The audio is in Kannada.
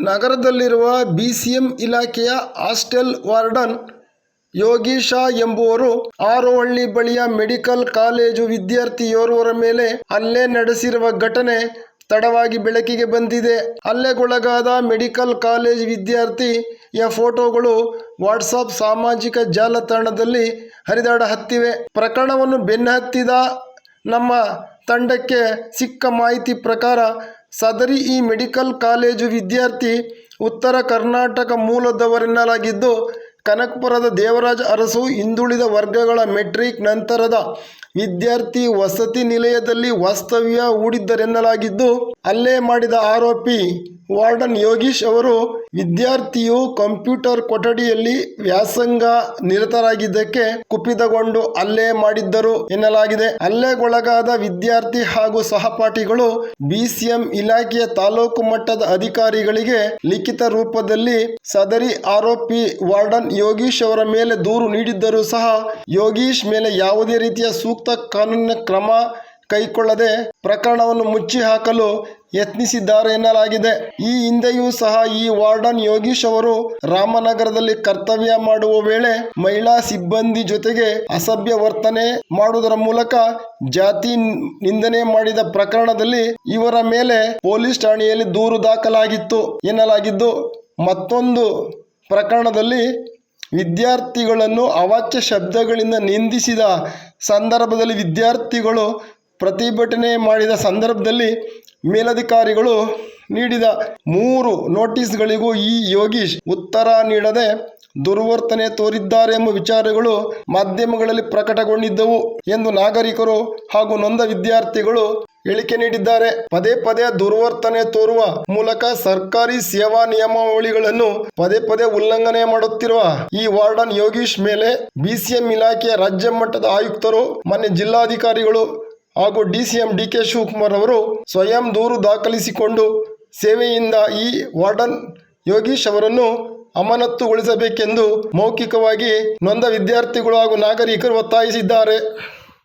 ನಗರದಲ್ಲಿರುವ ಬಿ ಸಿ ಎಂ ಇಲಾಖೆಯ ಹಾಸ್ಟೆಲ್ ವಾರ್ಡನ್ ಯೋಗೀಶ ಎಂಬುವರು ಆರೋಹಳ್ಳಿ ಬಳಿಯ ಮೆಡಿಕಲ್ ಕಾಲೇಜು ವಿದ್ಯಾರ್ಥಿಯೋರ್ವರ ಮೇಲೆ ಹಲ್ಲೆ ನಡೆಸಿರುವ ಘಟನೆ ತಡವಾಗಿ ಬೆಳಕಿಗೆ ಬಂದಿದೆ. ಹಲ್ಲೆಗೊಳಗಾದ ಮೆಡಿಕಲ್ ಕಾಲೇಜ್ ವಿದ್ಯಾರ್ಥಿಯ ಫೋಟೋಗಳು ವಾಟ್ಸಾಪ್ ಸಾಮಾಜಿಕ ಜಾಲತಾಣದಲ್ಲಿ ಹರಿದಾಡ ಹತ್ತಿವೆ ಪ್ರಕರಣವನ್ನು ಬೆನ್ನಹತ್ತಿದ ನಮ್ಮ ತಂಡಕ್ಕೆ ಸಿಕ್ಕ ಮಾಹಿತಿ ಪ್ರಕಾರ ಸದರಿ ಈ ಮೆಡಿಕಲ್ ಕಾಲೇಜು ವಿದ್ಯಾರ್ಥಿ ಉತ್ತರ ಕರ್ನಾಟಕ ಮೂಲದವರೆನ್ನಲಾಗಿದ್ದು, ಕನಕಪುರದ ದೇವರಾಜ ಅರಸು ಹಿಂದುಳಿದ ವರ್ಗಗಳ ಮೆಟ್ರಿಕ್ ನಂತರದ ವಿದ್ಯಾರ್ಥಿ ವಸತಿ ನಿಲಯದಲ್ಲಿ ವಾಸ್ತವ್ಯ ಹೂಡಿದ್ದರೆನ್ನಲಾಗಿದ್ದು ಹಲ್ಲೆ ಮಾಡಿದ ಆರೋಪಿ ವಾರ್ಡನ್ ಯೋಗೀಶ್ ಅವರು ವಿದ್ಯಾರ್ಥಿಯು ಕಂಪ್ಯೂಟರ್ ಕೊಠಡಿಯಲ್ಲಿ ವ್ಯಾಸಂಗ ನಿರತರಾಗಿದ್ದಕ್ಕೆ ಕುಪಿತಗೊಂಡು ಹಲ್ಲೆ ಮಾಡಿದ್ದರು ಎನ್ನಲಾಗಿದೆ. ಹಲ್ಲೆಗೊಳಗಾದ ವಿದ್ಯಾರ್ಥಿ ಹಾಗೂ ಸಹಪಾಠಿಗಳು ಬಿಸಿಎಂ ಇಲಾಖೆಯ ತಾಲೂಕು ಮಟ್ಟದ ಅಧಿಕಾರಿಗಳಿಗೆ ಲಿಖಿತ ರೂಪದಲ್ಲಿ ಸದರಿ ಆರೋಪಿ ವಾರ್ಡನ್ ಯೋಗೀಶ್ ಅವರ ಮೇಲೆ ದೂರು ನೀಡಿದ್ದರೂ ಸಹ ಯೋಗೀಶ್ ಮೇಲೆ ಯಾವುದೇ ರೀತಿಯ ಸೂಕ್ತ ಕಾನೂನಿನ ಕ್ರಮ ಕೈಗೊಳ್ಳದೆ ಪ್ರಕರಣವನ್ನು ಮುಚ್ಚಿ ಹಾಕಲು ಯತ್ನಿಸಿದ್ದಾರೆ ಎನ್ನಲಾಗಿದೆ. ಈ ಹಿಂದೆಯೂ ಸಹ ಈ ವಾರ್ಡನ್ ಯೋಗೀಶ್ ಅವರು ರಾಮನಗರದಲ್ಲಿ ಕರ್ತವ್ಯ ಮಾಡುವ ವೇಳೆ ಮಹಿಳಾ ಸಿಬ್ಬಂದಿ ಜೊತೆಗೆ ಅಸಭ್ಯ ವರ್ತನೆ ಮಾಡುವುದರ ಮೂಲಕ ಜಾತಿ ನಿಂದನೆ ಮಾಡಿದ ಪ್ರಕರಣದಲ್ಲಿ ಇವರ ಮೇಲೆ ಪೊಲೀಸ್ ಠಾಣೆಯಲ್ಲಿ ದೂರು ದಾಖಲಾಗಿತ್ತು ಎನ್ನಲಾಗಿದ್ದು ಮತ್ತೊಂದು ಪ್ರಕರಣದಲ್ಲಿ ವಿದ್ಯಾರ್ಥಿಗಳನ್ನು ಅವಾಚ್ಯ ಶಬ್ದಗಳಿಂದ ನಿಂದಿಸಿದ ಸಂದರ್ಭದಲ್ಲಿ ವಿದ್ಯಾರ್ಥಿಗಳು ಪ್ರತಿಭಟನೆ ಮಾಡಿದ ಸಂದರ್ಭದಲ್ಲಿ ಮೇಲಧಿಕಾರಿಗಳು ನೀಡಿದ ಮೂರು ನೋಟಿಸ್ಗಳಿಗೂ ಈ ಯೋಗೀಶ್ ಉತ್ತರ ನೀಡದೆ ದುರ್ವರ್ತನೆ ತೋರಿದ್ದಾರೆ ಎಂಬ ವಿಚಾರಗಳು ಮಾಧ್ಯಮಗಳಲ್ಲಿ ಪ್ರಕಟಗೊಂಡಿದ್ದವು ಎಂದು ನಾಗರಿಕರು ಹಾಗೂ ನೊಂದ ವಿದ್ಯಾರ್ಥಿಗಳು ಹೇಳಿಕೆ ನೀಡಿದ್ದಾರೆ. ಪದೇ ಪದೇ ದುರ್ವರ್ತನೆ ತೋರುವ ಮೂಲಕ ಸರ್ಕಾರಿ ಸೇವಾ ನಿಯಮಾವಳಿಗಳನ್ನು ಪದೇ ಪದೇ ಉಲ್ಲಂಘನೆ ಮಾಡುತ್ತಿರುವ ಈ ವಾರ್ಡನ್ ಯೋಗೀಶ್ ಮೇಲೆ ಬಿಸಿಎಂ ಇಲಾಖೆಯ ರಾಜ್ಯ ಮಟ್ಟದ ಆಯುಕ್ತರು, ಮಾನ್ಯ ಜಿಲ್ಲಾಧಿಕಾರಿಗಳು ಹಾಗೂ ಡಿಸಿಎಂ ಡಿ ಕೆ ಶಿವಕುಮಾರ್ ಅವರು ಸ್ವಯಂ ದೂರು ದಾಖಲಿಸಿಕೊಂಡು ಸೇವೆಯಿಂದ ಈ ವಾರ್ಡನ್ ಯೋಗೀಶ್ ಅವರನ್ನು ಅಮಾನತುಗೊಳಿಸಬೇಕೆಂದು ಮೌಖಿಕವಾಗಿ ನೊಂದ ವಿದ್ಯಾರ್ಥಿಗಳು ಹಾಗೂ ನಾಗರಿಕರು ಒತ್ತಾಯಿಸಿದ್ದಾರೆ.